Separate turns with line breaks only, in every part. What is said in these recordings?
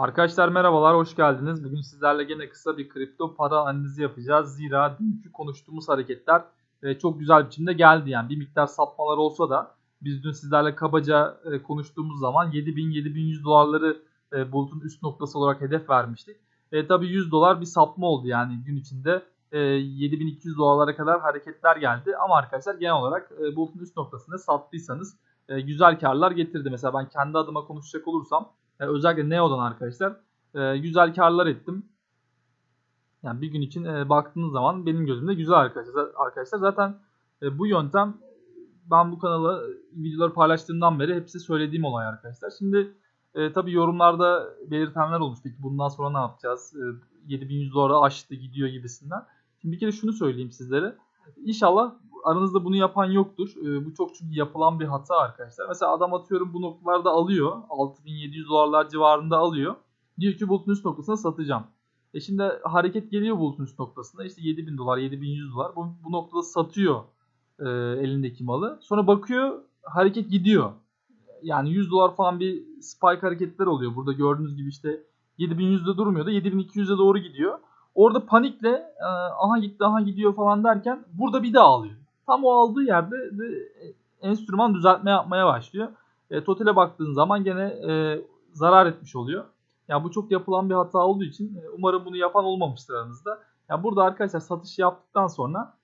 Arkadaşlar merhabalar, hoş geldiniz. Bugün sizlerle gene kısa bir kripto para analizi yapacağız. Zira dünkü konuştuğumuz hareketler e, çok güzel biçimde geldi. Yani bir miktar sapmalar olsa da biz dün sizlerle kabaca e, konuştuğumuz zaman 7000-7100 dolarları e, bulutun üst noktası olarak hedef vermiştik. E, tabii 100 dolar bir sapma oldu yani gün içinde e, 7200 dolarlara kadar hareketler geldi. Ama arkadaşlar genel olarak e, bulutun üst noktasında sattıysanız e, güzel karlar getirdi. Mesela ben kendi adıma konuşacak olursam e, özellikle Neo'dan arkadaşlar e, güzel karlar ettim. Yani bir gün için e, baktığınız zaman benim gözümde güzel arkadaşlar. Arkadaşlar zaten e, bu yöntem ben bu kanala videoları paylaştığımdan beri hepsi söylediğim olay arkadaşlar. Şimdi e, tabii yorumlarda belirtenler olmuş. Peki bundan sonra ne yapacağız? E, 7100 dolara aştı gidiyor gibisinden. Şimdi bir kere şunu söyleyeyim sizlere. İnşallah aranızda bunu yapan yoktur. E, bu çok çünkü yapılan bir hata arkadaşlar. Mesela adam atıyorum bu noktalarda alıyor. 6700 dolarlar civarında alıyor. Diyor ki bulutun üst noktasına satacağım. E şimdi hareket geliyor bulutun üst noktasına. İşte 7000 dolar, 7100 dolar. Bu, bu noktada satıyor e, elindeki malı. Sonra bakıyor hareket gidiyor. Yani 100 dolar falan bir spike hareketler oluyor. Burada gördüğünüz gibi işte 7100'de durmuyor da 7200'e doğru gidiyor. Orada panikle e, aha gitti aha gidiyor falan derken burada bir daha alıyor. Tam o aldığı yerde de enstrüman düzeltme yapmaya başlıyor. E, totale baktığın zaman gene e, zarar etmiş oluyor. Ya bu çok yapılan bir hata olduğu için e, umarım bunu yapan olmamıştır aranızda. Ya burada arkadaşlar satış yaptıktan sonra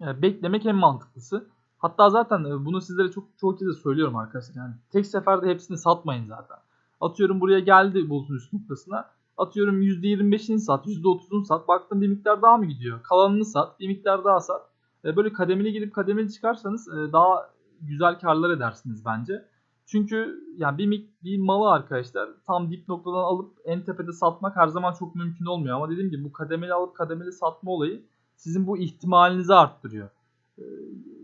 e, beklemek en mantıklısı. Hatta zaten e, bunu sizlere çok çok kez de söylüyorum arkadaşlar. Yani tek seferde hepsini satmayın zaten. Atıyorum buraya geldi bulutun üst noktasına. Atıyorum %25'ini sat, %30'unu sat. Baktın bir miktar daha mı gidiyor? Kalanını sat, bir miktar daha sat. E, böyle kademeli girip kademeli çıkarsanız e, daha güzel karlar edersiniz bence. Çünkü yani bir, bir malı arkadaşlar tam dip noktadan alıp en tepede satmak her zaman çok mümkün olmuyor. Ama dediğim gibi bu kademeli alıp kademeli satma olayı sizin bu ihtimalinizi arttırıyor. Ee,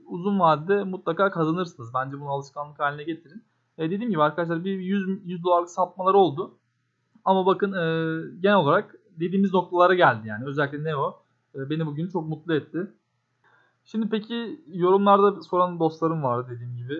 uzun vadede mutlaka kazanırsınız. Bence bunu alışkanlık haline getirin. Ee, dediğim gibi arkadaşlar bir 100, 100 dolarlık sapmalar oldu. Ama bakın e, genel olarak dediğimiz noktalara geldi yani. Özellikle Neo e, beni bugün çok mutlu etti. Şimdi peki yorumlarda soran dostlarım vardı dediğim gibi.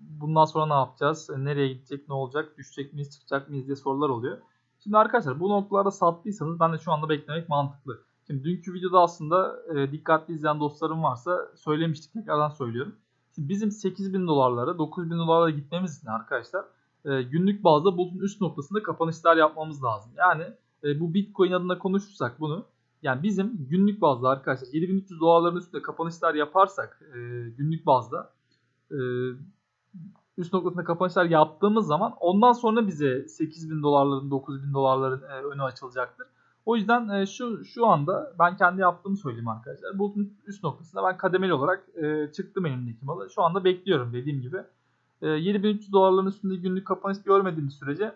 Bundan sonra ne yapacağız? E, nereye gidecek? Ne olacak? Düşecek miyiz? Çıkacak mıyız diye sorular oluyor. Şimdi arkadaşlar bu noktalarda sattıysanız ben de şu anda beklemek mantıklı. Şimdi dünkü videoda aslında e, dikkatli izleyen dostlarım varsa söylemiştik tekrardan söylüyorum. Şimdi bizim 8000 dolarlara 9000 dolarlara gitmemiz için arkadaşlar e, günlük bazda bulutun üst noktasında kapanışlar yapmamız lazım. Yani e, bu Bitcoin adına konuşursak bunu yani bizim günlük bazda arkadaşlar 7300 dolarların üstünde kapanışlar yaparsak e, günlük bazda e, üst noktasında kapanışlar yaptığımız zaman ondan sonra bize 8000 dolarların 9000 dolarların e, önü açılacaktır. O yüzden e, şu şu anda ben kendi yaptığımı söyleyeyim arkadaşlar. Bulutun üst noktasında ben kademeli olarak e, çıktım elimdeki malı. Şu anda bekliyorum dediğim gibi. E, 7300 dolarların üstünde günlük kapanış görmediğimiz sürece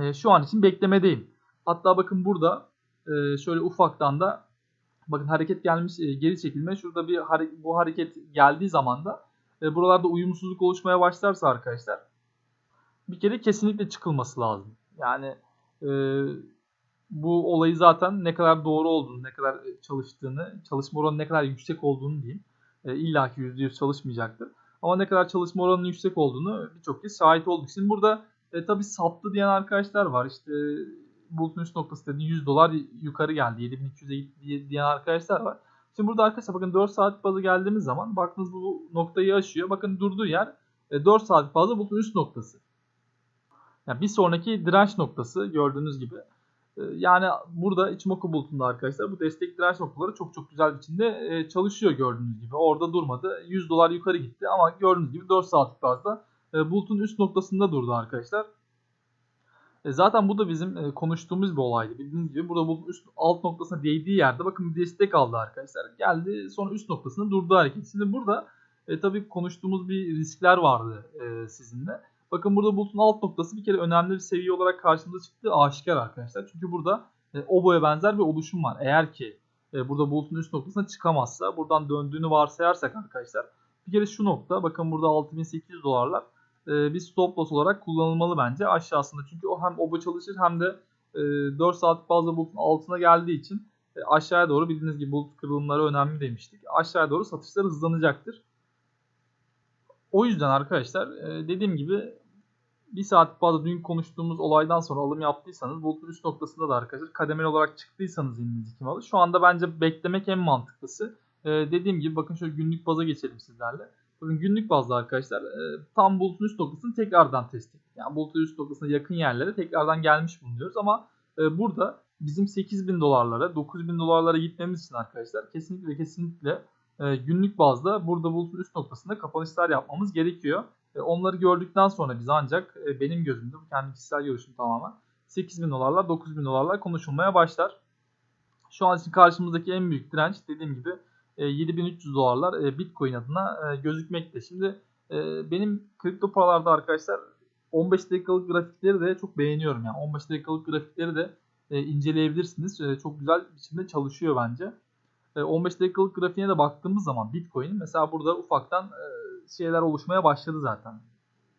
e, şu an için beklemedeyim. Hatta bakın burada e, şöyle ufaktan da bakın hareket gelmiş e, geri çekilme. Şurada bir hare bu hareket geldiği zaman da e, buralarda uyumsuzluk oluşmaya başlarsa arkadaşlar bir kere kesinlikle çıkılması lazım. Yani e, bu olayı zaten ne kadar doğru olduğunu, ne kadar çalıştığını, çalışma oranı ne kadar yüksek olduğunu diyeyim. E, İlla ki %100 çalışmayacaktır. Ama ne kadar çalışma oranının yüksek olduğunu birçok kez şahit olduk. Şimdi burada e, tabii sattı diyen arkadaşlar var. İşte bulutun üst noktası dediği 100 dolar yukarı geldi. 7200'e gitti diyen arkadaşlar var. Şimdi burada arkadaşlar bakın 4 saat bazı geldiğimiz zaman baktınız bu noktayı aşıyor. Bakın durduğu yer 4 saat fazla bulutun üst noktası. Yani bir sonraki direnç noktası gördüğünüz gibi. Yani burada Ichimoku bulutunda arkadaşlar bu destek direnç noktaları çok çok güzel biçimde çalışıyor gördüğünüz gibi. Orada durmadı. 100 dolar yukarı gitti ama gördüğünüz gibi 4 saatlik fazla bulutun üst noktasında durdu arkadaşlar. E, zaten bu da bizim e, konuştuğumuz bir olaydı. Bildiğiniz gibi burada bu üst alt noktasına değdiği yerde bakın bir destek aldı arkadaşlar. Geldi sonra üst noktasında durdu hareket. Şimdi burada e, tabii konuştuğumuz bir riskler vardı e, sizinle. Bakın burada bulutun alt noktası bir kere önemli bir seviye olarak karşımıza çıktı aşikar arkadaşlar. Çünkü burada e, oboya benzer bir oluşum var. Eğer ki e, burada bulutun üst noktasına çıkamazsa buradan döndüğünü varsayarsak arkadaşlar. Bir kere şu nokta bakın burada 6800 dolarlar e, bir stop loss olarak kullanılmalı bence aşağısında. Çünkü o hem oba çalışır hem de e, 4 saat fazla bulutun altına geldiği için e, aşağıya doğru bildiğiniz gibi bulut kırılımları önemli demiştik. Aşağıya doğru satışlar hızlanacaktır. O yüzden arkadaşlar e, dediğim gibi bir saat fazla dün konuştuğumuz olaydan sonra alım yaptıysanız bulutun üst noktasında da arkadaşlar kademeli olarak çıktıysanız elinizdeki malı şu anda bence beklemek en mantıklısı. Ee, dediğim gibi bakın şöyle günlük baza geçelim sizlerle. Bakın günlük bazda arkadaşlar e, tam bulutun üst noktasını tekrardan test ettik. Yani bulutun üst noktasına yakın yerlere tekrardan gelmiş bulunuyoruz ama e, burada bizim 8000 dolarlara 9000 dolarlara gitmemiz için arkadaşlar kesinlikle kesinlikle e, günlük bazda burada bulutun üst noktasında kapanışlar yapmamız gerekiyor. Onları gördükten sonra biz ancak benim gözümde bu kendi kişisel görüşüm tamamen 8000 dolarlar 9000 dolarlar konuşulmaya başlar. Şu an için karşımızdaki en büyük direnç dediğim gibi e, 7300 dolarlar e, Bitcoin adına e, gözükmekte. Şimdi e, benim kripto paralarda arkadaşlar 15 dakikalık grafikleri de çok beğeniyorum. Yani 15 dakikalık grafikleri de inceleyebilirsiniz. Çok güzel biçimde çalışıyor bence. E, 15 dakikalık grafiğine de baktığımız zaman Bitcoin'in mesela burada ufaktan şeyler oluşmaya başladı zaten.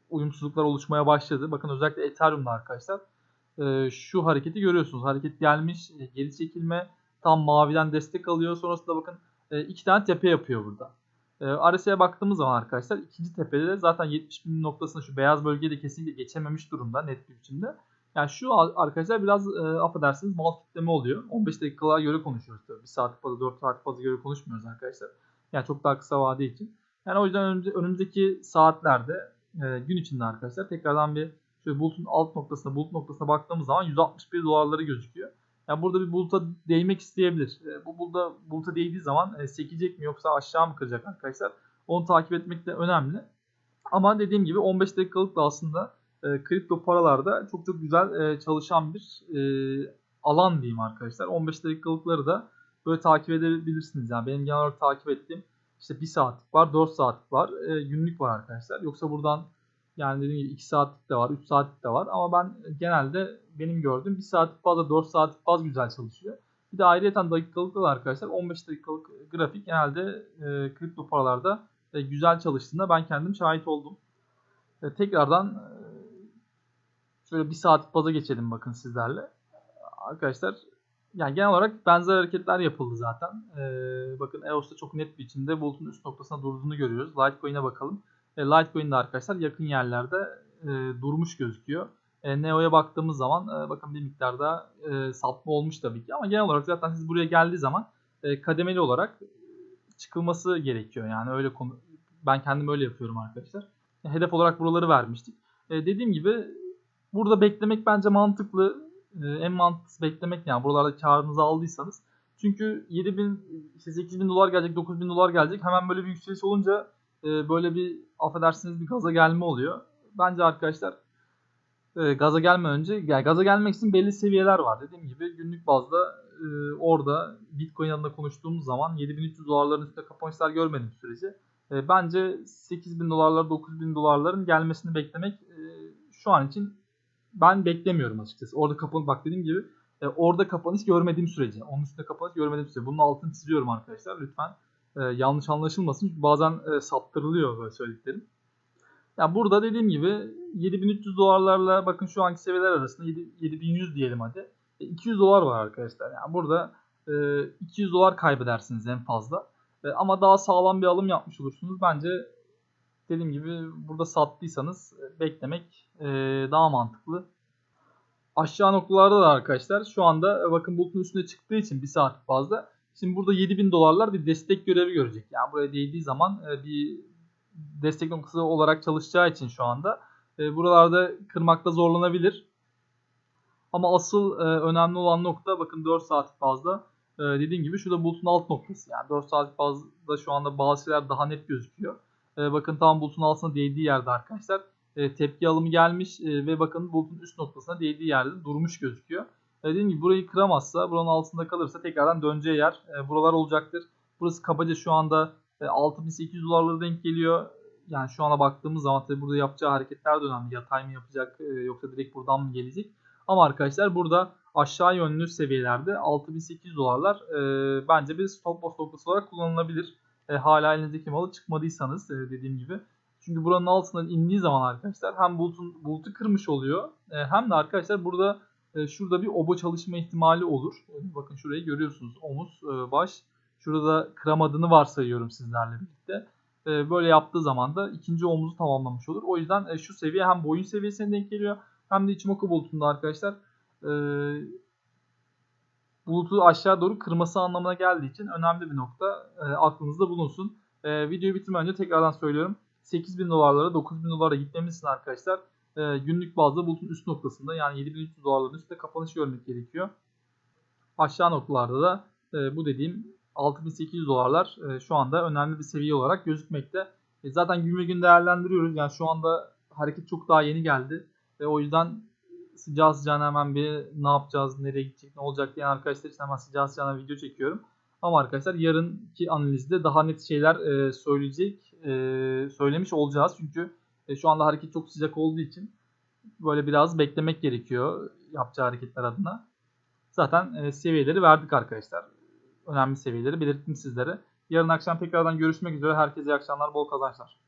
Uyumsuzluklar oluşmaya başladı. Bakın özellikle Ethereum'da arkadaşlar şu hareketi görüyorsunuz. Hareket gelmiş, geri çekilme tam maviden destek alıyor. Sonrasında bakın iki tane tepe yapıyor burada. E, RSI'ye baktığımız zaman arkadaşlar ikinci tepede de zaten 70 bin noktasında şu beyaz bölgede kesinlikle geçememiş durumda net bir biçimde. Yani şu arkadaşlar biraz e, affedersiniz mal kitleme oluyor. 15 dakikalara göre konuşuyoruz tabii. 1 saat fazla 4 saat fazla göre konuşmuyoruz arkadaşlar. Yani çok daha kısa vade için. Yani o yüzden önümüzdeki, önümüzdeki saatlerde e, gün içinde arkadaşlar tekrardan bir şöyle bulutun alt noktasına bulut noktasına baktığımız zaman 161 dolarları gözüküyor. Yani burada bir buluta değmek isteyebilir. E, bu buluta, buluta değdiği zaman e, sekecek mi yoksa aşağı mı kıracak arkadaşlar? Onu takip etmek de önemli. Ama dediğim gibi 15 dakikalık da aslında e, kripto paralarda çok çok güzel e, çalışan bir e, alan diyeyim arkadaşlar. 15 dakikalıkları da böyle takip edebilirsiniz. Yani benim genel olarak takip ettiğim işte 1 saatlik var, 4 saatlik var, e, günlük var arkadaşlar. Yoksa buradan yani dediğim gibi 2 saatlik de var, 3 saatlik de var. Ama ben genelde benim gördüğüm 1 saatlik bazda 4 saatlik baz güzel çalışıyor. Bir de ayrıyeten dakikalıkta da arkadaşlar 15 dakikalık grafik genelde e, kripto paralarda e, güzel çalıştığında ben kendim şahit oldum. E, tekrardan e, şöyle 1 saatlik baza geçelim bakın sizlerle. Arkadaşlar yani genel olarak benzer hareketler yapıldı zaten. Ee, bakın EOS'ta çok net bir biçimde bulutun üst noktasına durduğunu görüyoruz. Litecoin'e bakalım. E, Litecoin'de arkadaşlar yakın yerlerde e, durmuş gözüküyor. E, Neo'ya baktığımız zaman e, bakın bir miktarda e, sapma olmuş tabii ki. Ama genel olarak zaten siz buraya geldiği zaman e, kademeli olarak çıkılması gerekiyor. Yani öyle konu ben kendim öyle yapıyorum arkadaşlar. Hedef olarak buraları vermiştik. E, dediğim gibi burada beklemek bence mantıklı e, en mantıklısı beklemek yani buralarda karınızı aldıysanız. Çünkü 7000 işte 8000 dolar gelecek 9000 dolar gelecek hemen böyle bir yükseliş olunca e, böyle bir affedersiniz bir gaza gelme oluyor. Bence arkadaşlar e, gaza gelme önce yani gaza gelmek için belli seviyeler var. Dediğim gibi günlük bazda e, orada Bitcoin adında konuştuğumuz zaman 7300 dolarların üstünde kapanışlar görmediğim sürece e, bence 8000 dolarlar 9000 dolarların gelmesini beklemek e, şu an için ben beklemiyorum açıkçası. Orada kapanış bak dediğim gibi orada kapanış görmediğim sürece. Onun üstünde kapanış görmediğim sürece. Bunun altını çiziyorum arkadaşlar. Lütfen e, yanlış anlaşılmasın. Çünkü bazen e, saptırılıyor böyle söylediklerim. Yani burada dediğim gibi 7300 dolarlarla bakın şu anki seviyeler arasında 7, 7100 diyelim hadi. E, 200 dolar var arkadaşlar. Yani burada e, 200 dolar kaybedersiniz en fazla. E, ama daha sağlam bir alım yapmış olursunuz. Bence dediğim gibi burada sattıysanız e, beklemek e, daha mantıklı. Aşağı noktalarda da arkadaşlar şu anda e, bakın bulutun üstüne çıktığı için bir saat fazla. Şimdi burada 7000 dolarlar bir destek görevi görecek. Yani buraya değdiği zaman bir destek noktası olarak çalışacağı için şu anda buralarda kırmakta zorlanabilir. Ama asıl önemli olan nokta bakın 4 saat fazla. Dediğim gibi şurada bulutun alt noktası. Yani 4 saat fazla şu anda bazı şeyler daha net gözüküyor. E, bakın tam bulutun altına değdiği yerde arkadaşlar e, tepki alımı gelmiş e, ve bakın bulutun üst noktasına değdiği yerde durmuş gözüküyor. Dediğim gibi burayı kıramazsa buranın altında kalırsa tekrardan döneceği yer e, buralar olacaktır. Burası kabaca şu anda e, 6800 dolarlara denk geliyor. Yani şu ana baktığımız zaman tabii burada yapacağı hareketler de önemli. Yatay mı yapacak e, yoksa direkt buradan mı gelecek? Ama arkadaşlar burada aşağı yönlü seviyelerde 6800 dolarlar e, bence bir stop loss noktası olarak kullanılabilir e, hala elinizdeki malı çıkmadıysanız e, dediğim gibi. Çünkü buranın altından indiği zaman arkadaşlar hem bulutun, bulutu kırmış oluyor e, hem de arkadaşlar burada şurada bir obo çalışma ihtimali olur. E, bakın şurayı görüyorsunuz omuz, e, baş. Şurada kıramadığını varsayıyorum sizlerle birlikte. E, böyle yaptığı zaman da ikinci omuzu tamamlamış olur. O yüzden e, şu seviye hem boyun seviyesine denk geliyor hem de Ichimoku bulutunda arkadaşlar e, bulutu aşağı doğru kırması anlamına geldiği için önemli bir nokta. E, aklınızda bulunsun. E, videoyu bitirmeden önce tekrardan söylüyorum. 8000 dolarlara 9000 dolara gitmemiz arkadaşlar e, günlük bazda bulutun üst noktasında yani 7300 dolarların üstte kapanış görmek gerekiyor. Aşağı noktalarda da e, bu dediğim 6800 dolarlar e, şu anda önemli bir seviye olarak gözükmekte. E, zaten gün ve gün değerlendiriyoruz. Yani şu anda hareket çok daha yeni geldi. Ve o yüzden sıcağı sıcağına hemen bir ne yapacağız, nereye gidecek, ne olacak diyen arkadaşlar için hemen sıcağı sıcağına video çekiyorum. Ama arkadaşlar yarınki analizde daha net şeyler e, söyleyecek, e, söylemiş olacağız. Çünkü e, şu anda hareket çok sıcak olduğu için böyle biraz beklemek gerekiyor yapacağı hareketler adına. Zaten e, seviyeleri verdik arkadaşlar. Önemli seviyeleri belirttim sizlere. Yarın akşam tekrardan görüşmek üzere. Herkese iyi akşamlar, bol kazançlar.